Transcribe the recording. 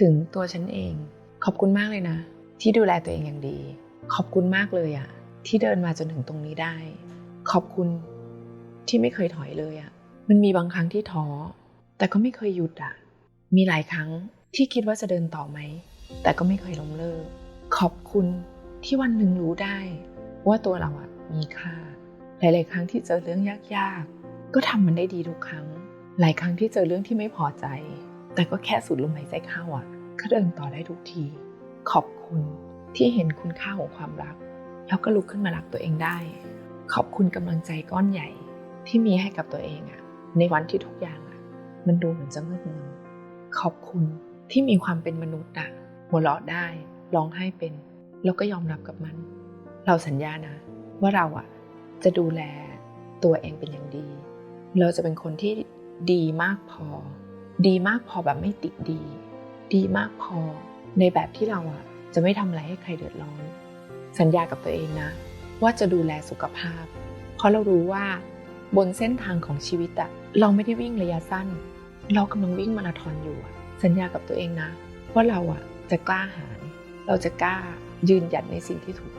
ถึงตัวฉันเอง ขอบคุณมากเลยนะ ที่ดูแลตัวเองอย่างดี ขอบคุณมากเลยอะที่เดินมาจนถึงตรงนี้ได้ ขอบคุณที่ไม่เคยถอยเลยอะมันมีบางครั้งที่ท้อแต่ก็ไม่เคยหยุดอะมีหลายครั้งที่คิดว่าจะเดินต่อไหม แต่ก็ไม่เคยล้มเลิก ขอบคุณที่วันหนึ่งรู้ได้ ว่าตัวเราอะมีค่า หลาย ๆ ครั้งที่เจอเรื่องยาก ๆ ก็ทำมันได้ดีทุกครั้ง หลายครั้งที่เจอเรื่องที่ไม่พอใจ แต่ก็แค่สูดลมหายใจเข้าอะก็เดินต่อได้ทุกที ขอบคุณที่เห็นคุณค่าของความรัก แล้วก็ลุกขึ้นมารักตัวเองได้ ขอบคุณกำลังใจก้อนใหญ่ที่มีให้กับตัวเองอะ ในวันที่ทุกอย่างอะ มันดูเหมือนจะมืดมนขอบคุณที่มีความเป็นมนุษย์อะหัวเราะได้ร้องไห้เป็น แล้วก็ยอมรับกับมัน เราสัญญานะ ว่าเราอะ จะดูแลตัวเองเป็นอย่างดี เราจะเป็นคนที่ดีมากพอ ดีมากพอแบบไม่ติดดี ดีมากพอในแบบที่เราอะจะไม่ทำอะไรให้ใครเดือดร้อน สัญญากับตัวเองนะ ว่าจะดูแลสุขภาพ เพราะเรารู้ว่าบนเส้นทางของชีวิตอะเราไม่ได้วิ่งระยะสั้น เรากำลังวิ่งมาราธอนอยู่อะสัญญากับตัวเองนะ ว่าเราอะจะกล้าหาญเราจะกล้ายืนหยัดในสิ่งที่ถูก